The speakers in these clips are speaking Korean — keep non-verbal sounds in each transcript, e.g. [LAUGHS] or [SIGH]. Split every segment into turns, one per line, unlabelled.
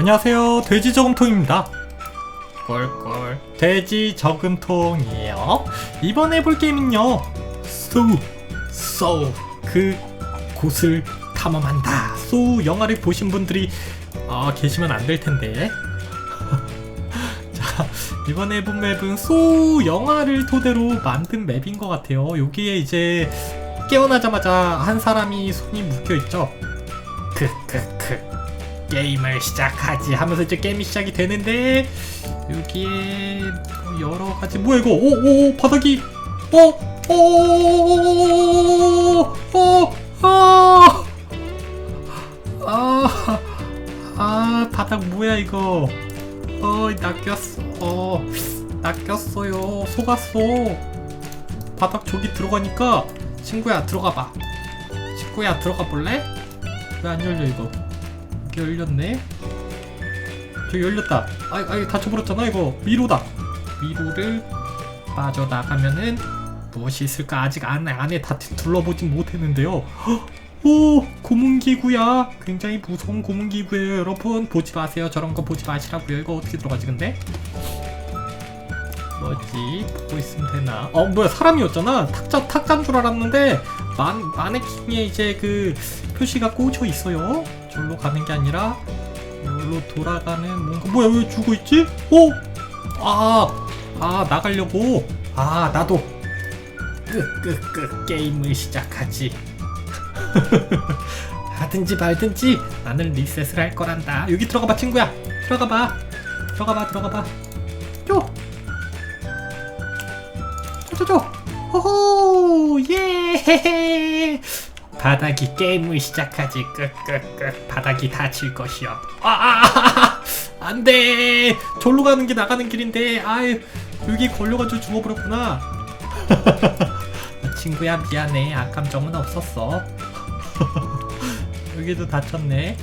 안녕하세요. 돼지 저금통입니다. 꿀꿀. 돼지 저금통이에요. 이번 해볼 게임은요. 소우 소우. 그 곳을 탐험한다. 소우 영화를 보신 분들이 아, 계시면 안 될 텐데. [LAUGHS] 자 이번 해본 맵은 소우 영화를 토대로 만든 맵인 것 같아요. 여기에 이제 깨어나자마자 한 사람이 손이 묶여 있죠. 크크크 게임을 시작하지 하면서 이제 게임이 시작이 되는데 여기에 뭐 여러 가지 뭐야 이거? 오오 바닥이. 어오오오오아 아, 아, 바닥 뭐야 이거? 어 낚였어. 어, 낚였어요. 속았어. 바닥 저기 들어가니까 친구야 들어가 봐. 친구야 들어가 볼래? 왜 안 열려 이거 열렸네. 저기 열렸다. 아이 아이 닫혀버렸잖아 이거. 미로다. 미로를 빠져나가면은 무엇이 있을까? 아직 안에 안에 다 둘러보진 못했는데요. 헉, 오 고문기구야. 굉장히 무서운 고문기구예요 여러분. 보지 마세요. 저런 거 보지 마시라고요. 이거 어떻게 들어가지 근데? 뭐지? 보고 있으면 되나? 어 뭐야 사람이었잖아. 탁자 탁자인 줄 알았는데 만 마네킹에 이제 그 표시가 꽂혀 있어요. 절로 가는 게 아니라 여기로 돌아가는 뭔가 뭐야 왜 죽어 있지? 오 아, 아 나가려고. 아 나도. 끄끄끄 게임을 시작하지. [LAUGHS] 하든지 말든지 나는 리셋을 할 거란다. 여기 들어가봐 친구야. 들어가봐. 들어가봐 들어가봐. 요 저저저 호호 예. 바닥이 게임을 시작하지. 끄끄끄. 바닥이 닫힐 것이여. 아아아아 안돼. 절로 가는 게 나가는 길인데. 아유 여기 걸려가지고 죽어버렸구나. 아, 친구야 미안해. 악감정은 없었어. [LAUGHS] 여기도 다쳤네.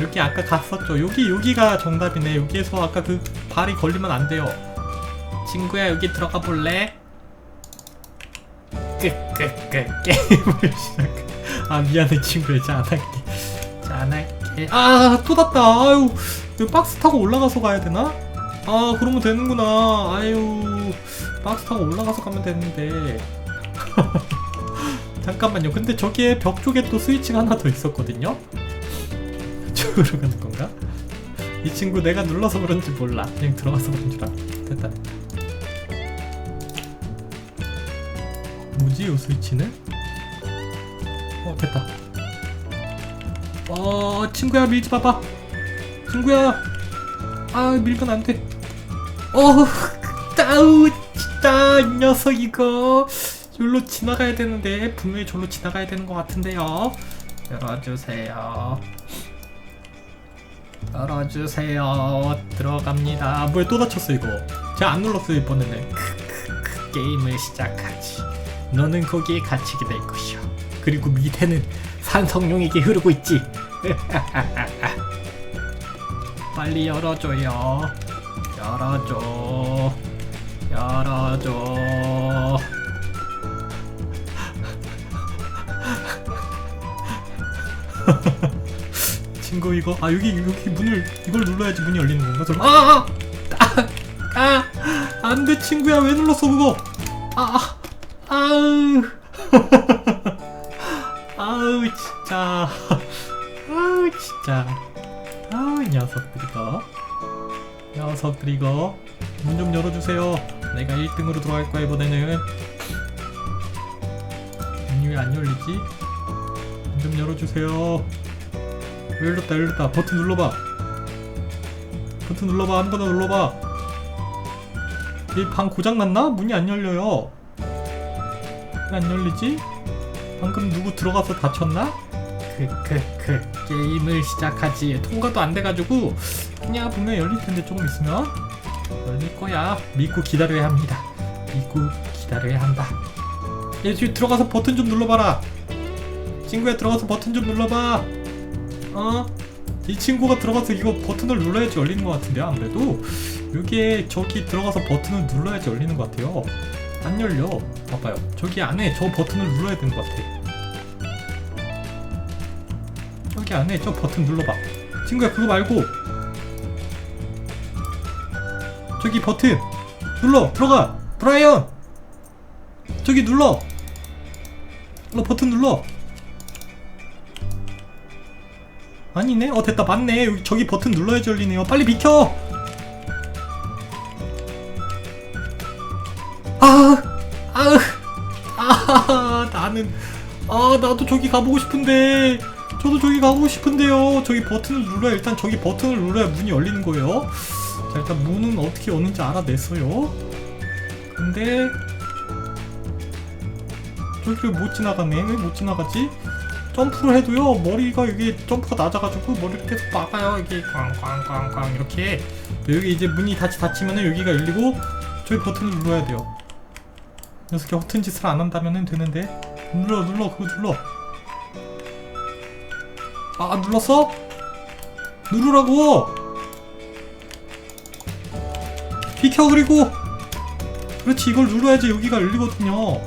여기 아까 갔었죠. 여기 여기가 정답이네. 여기에서 아까 그 발이 걸리면 안 돼요. 친구야 여기 들어가 볼래? 끄끄끄 게임을 시작해. 아 미안해 친구야. 안 할게. 안 할게. 아또 닿다. 아유 여기 박스 타고 올라가서 가야 되나? 아 그러면 되는구나. 아유 박스 타고 올라가서 가면 되는데. [LAUGHS] 잠깐만요. 근데 저기에 벽 쪽에 또 스위치가 하나 더 있었거든요? [LAUGHS] 저쪽으로 가는 건가? 이 친구 내가 눌러서 그런지 몰라. 그냥 들어가서 그런 줄 알아 됐다 뭐지 이 스위치는? 어 됐다. 어 친구야 밀지 마봐. 친구야. 아 밀면 안돼. 어 [LAUGHS] 따우 진짜 이 녀석 이거. 여기로 지나가야 되는데 분명히 저로 지나가야 되는 것 같은데요. 열어주세요. 열어주세요. 들어갑니다. 뭐야 또 다쳤어 이거. 제가 안 눌렀어요 이번에는. 게임을 시작하지 너는 거기에 갇히게 될 것이오. 그리고 밑에는 산성룡에게 흐르고 있지. [LAUGHS] 빨리 열어줘요. 열어줘. 열어줘. [LAUGHS] 친구 이거 아 여기 여기 문을 이걸 눌러야지 문이 열리는 건가 저럼 아아 아, 아, 안돼 친구야. 왜 눌렀어 그거? 아, 아 아우. [LAUGHS] 아우 진짜. 아우 진짜. 아우 이 녀석들 이거 녀석들 이거 문 좀 열어주세요. 내가 1등으로 들어갈 거야 이번에는. 문이 왜 안 열리지? 문 좀 열어주세요. 열렸다 열렸다. 버튼 눌러봐. 버튼 눌러봐. 더 눌러봐. 이 방 고장났나? 문이 안 열려요. 왜 안 열리지? 방금 누구 들어가서 다쳤나? 크크크. 게임을 시작하지. 통과도 안 돼가지고 그냥 분명 열릴 텐데 조금 있으면. 열릴 거야. 믿고 기다려야 합니다. 믿고 기다려야 한다. 얘 지금 들어가서 버튼 좀 눌러봐라. 친구야 들어가서 버튼 좀 눌러봐. 어? 이 친구가 들어가서 이거 버튼을 눌러야지 열리는 것 같은데요 아무래도. 여기에 저기 들어가서 버튼을 눌러야지 열리는 것 같아요 안 열려. 봐봐요. 저기 안에 저 버튼을 눌러야 되는 것 같아. 저기 안에 저 버튼 눌러봐. 친구야 그거 말고. 저기 버튼. 눌러. 들어가. 브라이언. 저기 눌러. 눌러 버튼 눌러. 아니네. 어 됐다. 맞네. 여기 저기 버튼 눌러야지 열리네요. 빨리 비켜 아, 나도 저기 가보고 싶은데, 저도 저기 가보고 싶은데요. 저기 버튼을 눌러야, 일단 저기 버튼을 눌러야 문이 열리는 거예요. 자, 일단 문은 어떻게 여는지 알아냈어요. 근데, 저기를 못 지나가네. 왜 못 지나가지? 점프를 해도요, 머리가 이게 점프가 낮아가지고 머리를 계속 막아요. 이게 꽝꽝꽝꽝 이렇게. 여기 이제 문이 다시 닫히면은 여기가 열리고, 저기 버튼을 눌러야 돼요. 녀석이 허튼 짓을 안 한다면 되는데 눌러 눌러 그거 눌러. 아 눌렀어? 누르라고! 비켜 그리고! 그렇지 이걸 눌러야지 여기가 열리거든요.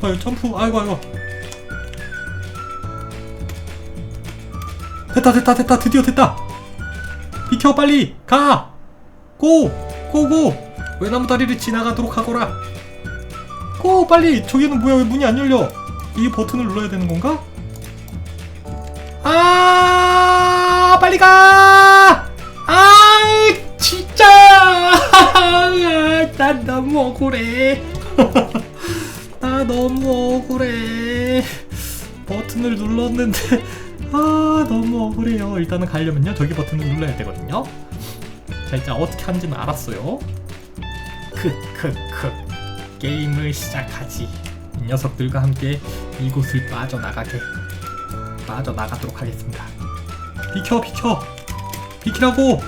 아 점프 아이고 아이고. 됐다 됐다 됐다. 드디어 됐다. 비켜 빨리. 가! 고! 고고! 외나무 다리를 지나가도록 하거라. 고 빨리! 저기는 뭐야? 왜 문이 안 열려? 이 버튼을 눌러야 되는 건가? 아 빨리 가! 아 진짜! [LAUGHS] 난 너무 억울해. [LAUGHS] 나 너무 억울해. 버튼을 눌렀는데 [LAUGHS] 아 너무 억울해요. 일단은 가려면요. 저기 버튼을 눌러야 되거든요. 자 이제 어떻게 하는지는 알았어요 크크크. 게임을 시작하지. 이 녀석들과 함께 이곳을 빠져나가게 빠져나가도록 하겠습니다. 비켜 비켜! 비키라고!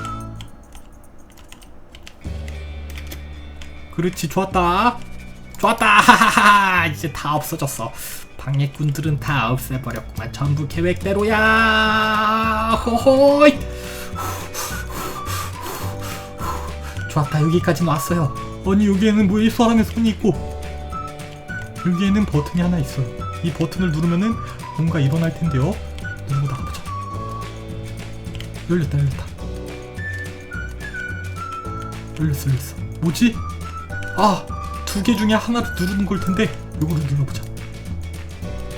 그렇지 좋았다. 좋았다! 이제 다 없어졌어. 방해꾼들은 다 없애버렸구만. 전부 계획대로야! 호호이! 좋았다 여기까지 왔어요 아니 여기에는 뭐이 사람의 손이 있고. 여기에는 버튼이 하나 있어요 이 버튼을 누르면은 뭔가 일어날 텐데요. 누르고 나가보자 열렸다 열렸다. 열렸어 열렸어. 뭐지? 아 두 개 중에 하나를 누르는 걸 텐데 요거를 눌러보자.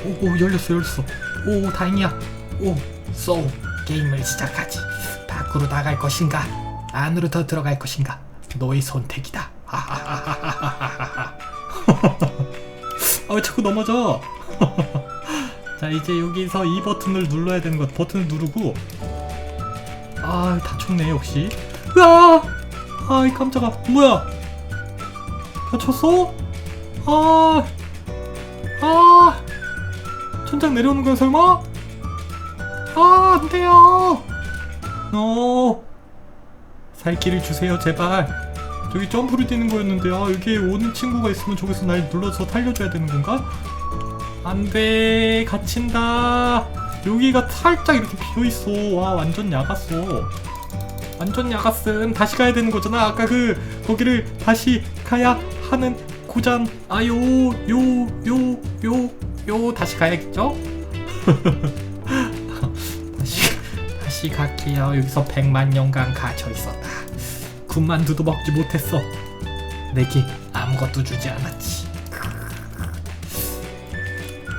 오오 열렸어 열렸어. 오 다행이야. 오쏘 게임을 시작하지. 밖으로 나갈 것인가? 안으로 더 들어갈 것인가? 너의 선택이다 [LAUGHS] 아 왜 자꾸 넘어져? [LAUGHS] 자 이제 여기서 이 버튼을 눌러야 되는 것 버튼을 누르고. 아 다쳤네 역시. 으아! 아 이 깜짝아. 뭐야? 다쳤어? 아, 아, 천장 내려오는 거야 설마? 아, 안 돼요. 어, 살 길을 주세요 제발. 저기 점프를 뛰는 거였는데 아 여기에 오는 친구가 있으면 저기서 날 눌러서 살려줘야 되는 건가? 안돼 갇힌다. 여기가 살짝 이렇게 비어 있어. 와 완전 야갔어. 완전 야갔음 다시 가야 되는 거잖아 아까 그 거기를 다시 가야 하는 고장 아요 요 요 요 요 다시 가야겠죠? [LAUGHS] 다시 다시 갈게요 여기서 백만 년간 갇혀 있었다 군만두도 먹지 못했어 내게 아무것도 주지 않았지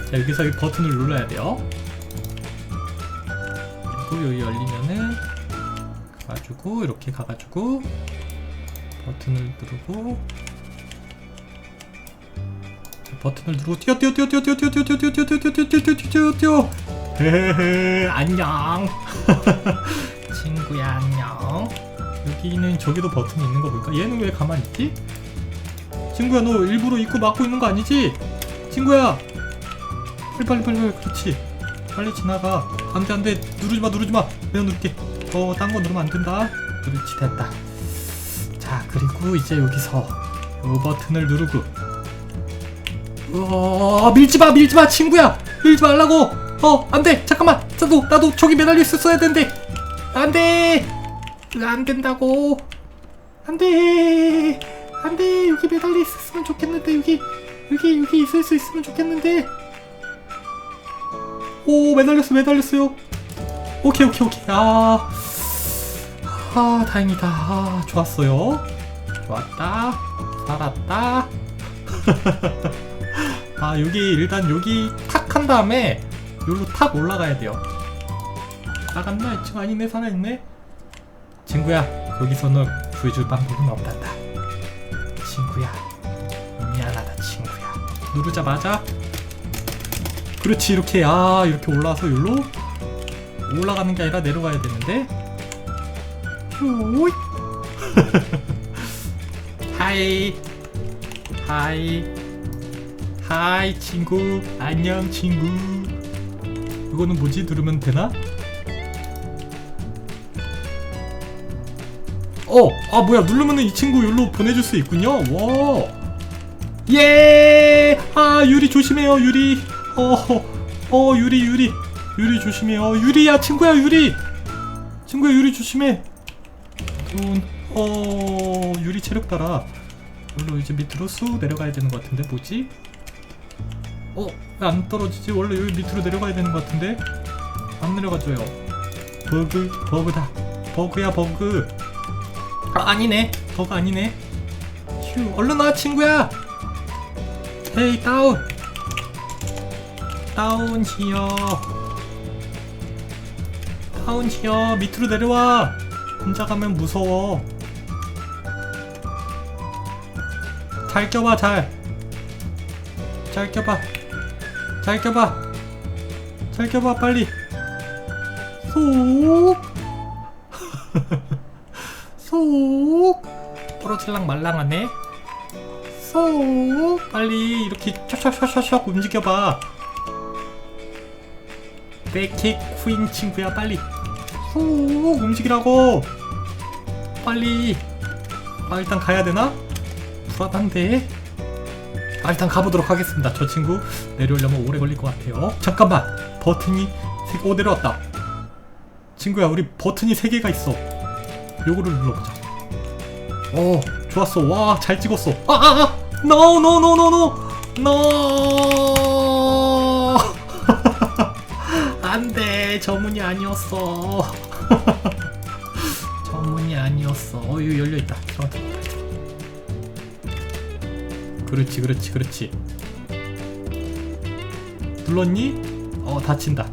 자 여기서 이 버튼을 눌러야 돼요 그리고 여기 열리면은 가지고 이렇게 가가지고 버튼을 누르고 버튼을 누르고 뛰어 뛰어 뛰어 뛰어 뛰어 뛰어 뛰어 뛰어 뛰어 뛰어 뛰어 뛰어 뛰어 뛰어 뛰어 뛰어 헤헤헤 안녕 친구야 안녕 여기는 저기도 버튼이 있는 거 볼까? 얘는 왜 가만히 있지? 친구야 너 일부러 입구 막고 있는 거 아니지? 친구야! 빨리 빨리 빨리 빨리. 그렇지. 빨리 지나가. 안돼 안돼. 누르지 마 누르지 마. 내가 누를게. 어딴 거 누르면 안 된다. 그렇지 됐다. 자 그리고 이제 여기서 요 버튼을 누르고. 어 밀지마 밀지마 친구야. 밀지 말라고. 어 안돼. 잠깐만. 나도 나도 저기 매달려 있었어야 되는데. 안돼 안 된다고. 안 돼. 안 돼. 여기 매달려 있었으면 좋겠는데 여기. 여기 여기 있을 수 있으면 좋겠는데. 오 매달렸어 매달렸어요. 오케이 오케이 오케이. 아. 아 다행이다. 아, 좋았어요. 좋았다. 살았다. [LAUGHS] 아 여기 일단 여기 탁 한 다음에 여기로 탁 올라가야 돼요. 나갔나? 이 친구. 아니네 살아있네 친구야 거기서는 구해줄 방법은 없단다. 친구야 미안하다 친구야. 누르자마자 그렇지 이렇게. 아 이렇게 올라와서 여기로 올라가는 게 아니라 내려가야 되는데. 휴 [LAUGHS] 하이. 하이. 하이 친구. 안녕 친구. 이거는 뭐지? 누르면 되나? 어! 아 뭐야. 누르면은 이 친구 여기로 보내줄 수 있군요. 와. 예! 아 유리 조심해요 유리. 어, 어 유리 유리. 유리 조심해요. 유리야 친구야 유리. 친구야 유리 조심해. 돈, 어 유리 체력 따라. 여기로 이제 밑으로 쑥 내려가야 되는 것 같은데 뭐지? 어? 왜 안 떨어지지? 원래 여기 밑으로 내려가야 되는 것 같은데? 안 내려가줘요. 버그 버그다. 버그야 버그 아 아니네. 버그 아니네. 휴 얼른 와 친구야. 헤이 다운. 다운 히어. 다운 히어. 밑으로 내려와. 혼자 가면 무서워. 잘 껴봐 잘. 잘 껴봐. 잘 껴봐. 잘 껴봐 빨리. 쏙쏙 떨어질랑 말랑하네 쏙 빨리 이렇게 샥샥샥샥 움직여봐. 백킥 퀸 친구야 빨리. 쏙 움직이라고. 빨리. 아 일단 가야 되나? 불안한데. 아 일단 가보도록 하겠습니다 저 친구. 내려오려면 오래 걸릴 것 같아요. 잠깐만 버튼이 세 개, 오 내려왔다. 친구야 우리 버튼이 세 개가 있어. 요거를 눌러보자 어 좋았어. 와 잘 찍었어. 아아아. 노노노 노노 노 안돼. 저문이 아니었어. [LAUGHS] 저문이 아니었어. 어 이거 열려 있다. 들어가자 그렇지 그렇지 그렇지. 눌렀니? 어 다친다.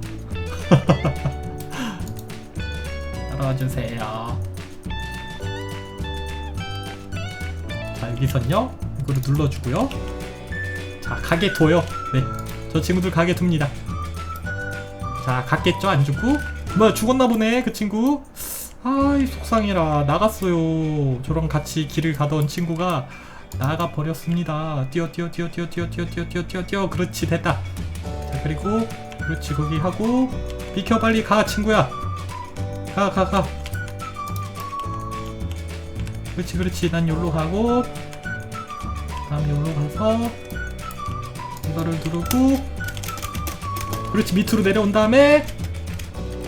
열어주세요 [LAUGHS] 자 여기선요. 이거를 눌러주고요. 자 가게 둬요. 네저 친구들 가게 둡니다. 자 갔겠죠? 안 죽고? 뭐야 죽었나 보네 그 친구. 아이 속상해라. 나갔어요. 저랑 같이 길을 가던 친구가 나가 버렸습니다. 뛰어 뛰어 뛰어 뛰어 뛰어 뛰어 뛰어 뛰어 뛰어 뛰어. 그렇지 됐다. 자 그리고 그렇지 거기 하고. 비켜 빨리 가 친구야. 가 가 가 그렇지 그렇지. 난 여기로 가고 다음 여기로 가서 이거를 누르고 그렇지. 밑으로 내려온 다음에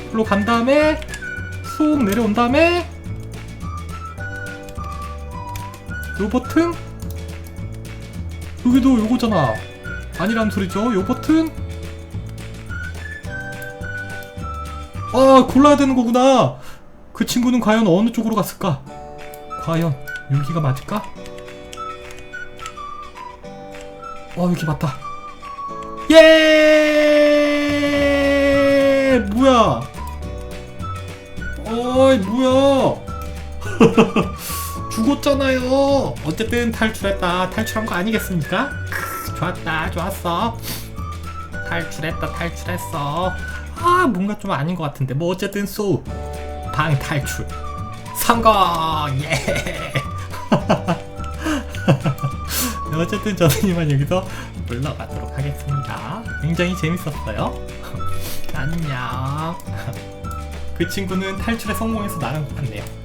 여기로 간 다음에 쑥 내려온 다음에 요 버튼? 여기도 요거잖아. 아니란 소리죠. 요 버튼? 아 골라야 되는 거구나. 그 친구는 과연 어느 쪽으로 갔을까 과연 여기가 맞을까 어 여기 맞다 예 뭐야 어이 뭐야 [LAUGHS] 죽었잖아요. 어쨌든 탈출했다. 탈출한 거 아니겠습니까? 크, 좋았다. 좋았어. 탈출했다. 탈출했어. 아, 뭔가 좀 아닌 것 같은데. 뭐 어쨌든 쏘. 방 탈출. 성공! 예! 네, [LAUGHS] 어쨌든 저는 이만 여기서 물러가도록 하겠습니다. 굉장히 재밌었어요. [LAUGHS] 안녕. [LAUGHS] 그 친구는 탈출에 성공해서 것 같네요.